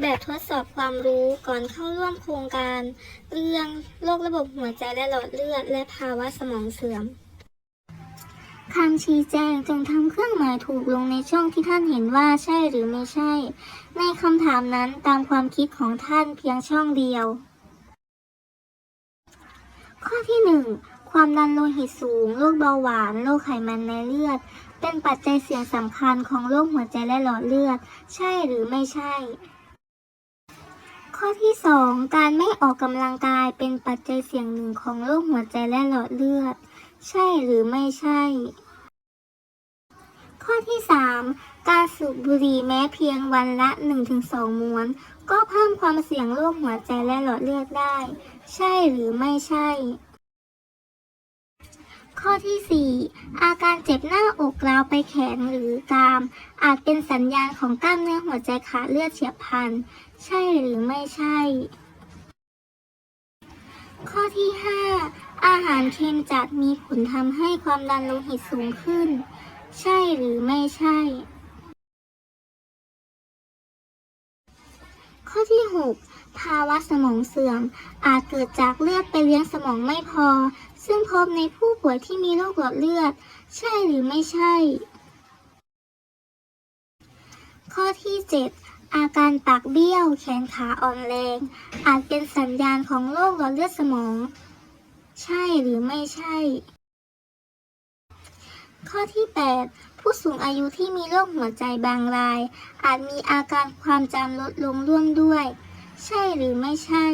แบบทดสอบความรู้ก่อนเข้าร่วมโครงการ เรื่องโรคระบบหัวใจและหลอดเลือด และภาวะสมองเสื่อมคำชี้แจงจงทำเครื่องหมายถูกลงในช่องที่ท่านเห็นว่าใช่หรือไม่ใช่ ในคำถามนั้นตามความคิดของท่านเพียงช่องเดียว ข้อที่ 1 ความดันโลหิตสูง โรคเบาหวาน โรคไขมันในเลือด เป็นปัจจัยเสี่ยงสำคัญของโรคหัวใจและหลอดเลือด ใช่หรือไม่ใช่ ข้อที่ 2 การไม่ออกกำลังกายเป็นปัจจัยเสี่ยงหนึ่งของโรคหัวใจและหลอดเลือด ใช่หรือไม่ใช่ ข้อที่ 3 การสูบบุหรี่แม้เพียงวันละ 1-2 ม้วน ก็เพิ่มความเสี่ยงโรคหัวใจและหลอดเลือดได้ ใช่หรือไม่ใช่ ข้อที่ 4 อาการเจ็บหน้าอกราวไปแขนหรือกราม อาจเป็นสัญญาณของกล้ามเนื้อหัวใจขาดเลือดเฉียบพลัน ใช่หรือไม่ใช่ ข้อที่ 5 อาหารเค็มจัดมีผลทำให้ความดันโลหิตสูงขึ้น ใช่หรือไม่ใช่ ข้อที่ 6 ภาวะสมองเสื่อม อาจเกิดจากเลือดไปเลี้ยงสมองไม่พอ ซึ่งพบในผู้ป่วยที่มีโรคหลอดเลือด ใช่หรือไม่ใช่ ข้อที่ 7 อาการปากเบี้ยว แขนขาอ่อนแรง อาจเป็นสัญญาณของโรคหลอดเลือดสมอง ใช่หรือไม่ใช่ ข้อที่ 8 ผู้สูงอายุที่มีโรคหัวใจบางราย อาจมีอาการความจำลดลงร่วมด้วย ใช่หรือไม่ใช่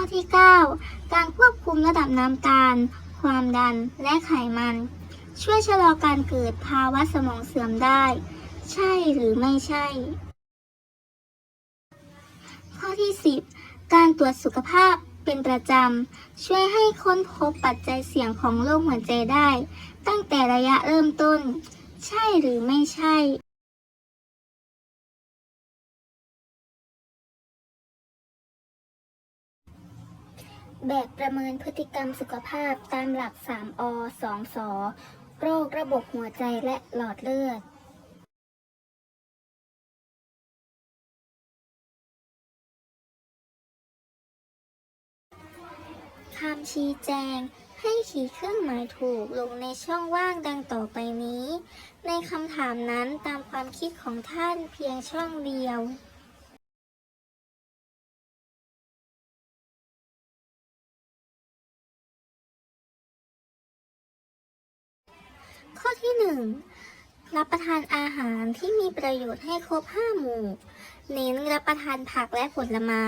ข้อที่ 9 การควบคุมระดับน้ำตาล ความดัน และไขมัน ช่วยชะลอการเกิดภาวะสมองเสื่อมได้ ใช่หรือไม่ใช่ ข้อที่ 10 การตรวจสุขภาพเป็นประจำ ช่วยให้ค้นพบปัจจัยเสี่ยงของโรคหัวใจได้ ตั้งแต่ระยะเริ่มต้น ใช่หรือไม่ใช่ แบบประเมินพฤติกรรมสุขภาพตามหลัก 3อ2สโรคระบบหัวใจและหลอดเลือดคำชี้แจงให้ขีดเครื่องหมายถูกลงในช่องว่างดังต่อไปนี้ ในคำถามนั้นตามความคิดของท่านเพียงช่องเดียว ที่ 1 รับประทานอาหารที่มีประโยชน์ให้ครบ 5 หมู่ เน้นรับประทานผักและผลไม้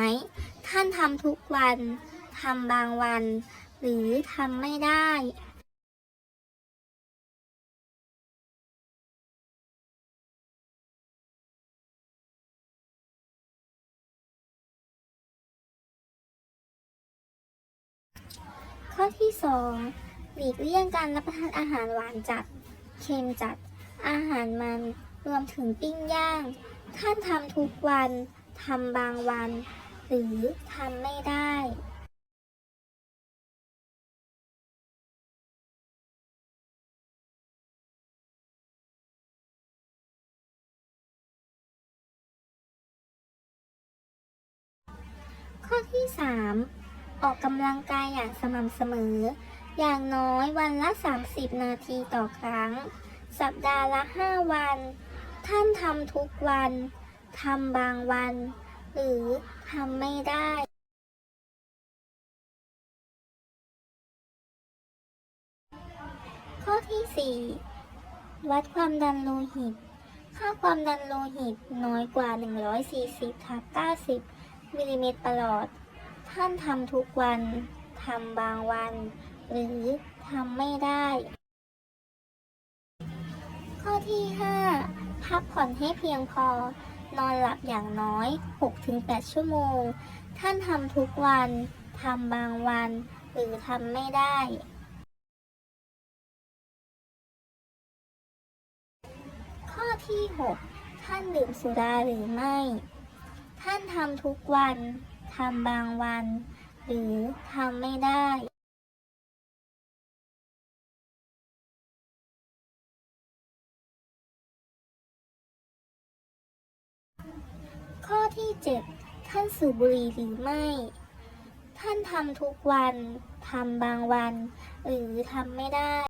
ท่านทำทุกวันทำบางวัน หรือทำไม่ได้ ข้อที่ 2 หลีกเลี่ยงการรับประทานอาหารหวานจัด เค็มจัด อาหารมันรวมถึงปิ้งย่าง ท่านทำทุกวันทำบางวัน หรือทำไม่ได้ข้อที่ 3 ออกกำลังกายอย่างสม่ำเสมอ อย่างน้อยวันละ 30 นาทีต่อครั้ง สัปดาห์ละ 5 วัน ท่านทำทุกวันทำบางวัน หรือทำไม่ได้ข้อที่ 4 วัดความดันโลหิต ค่าความดันโลหิตน้อยกว่า 140ทับ90มิลลิเมตรประหลอด ท่านทำทุกวัน ทำบางวัน หรือทำไม่ได้ ข้อที่ 5 พักผ่อนให้เพียงพอ นอนหลับอย่างน้อย 6-8 ชั่วโมง ท่านทำทุกวันทำบางวัน หรือทำไม่ได้ ข้อที่ 6 ท่านดื่มสุราหรือไม่ ท่านทำทุกวันทำบางวัน หรือทำไม่ได้ ข้อที่ 7 ท่านสูบบุหรี่หรือไม่ ท่านทำทุกวัน ทำบางวัน หรือทำไม่ได้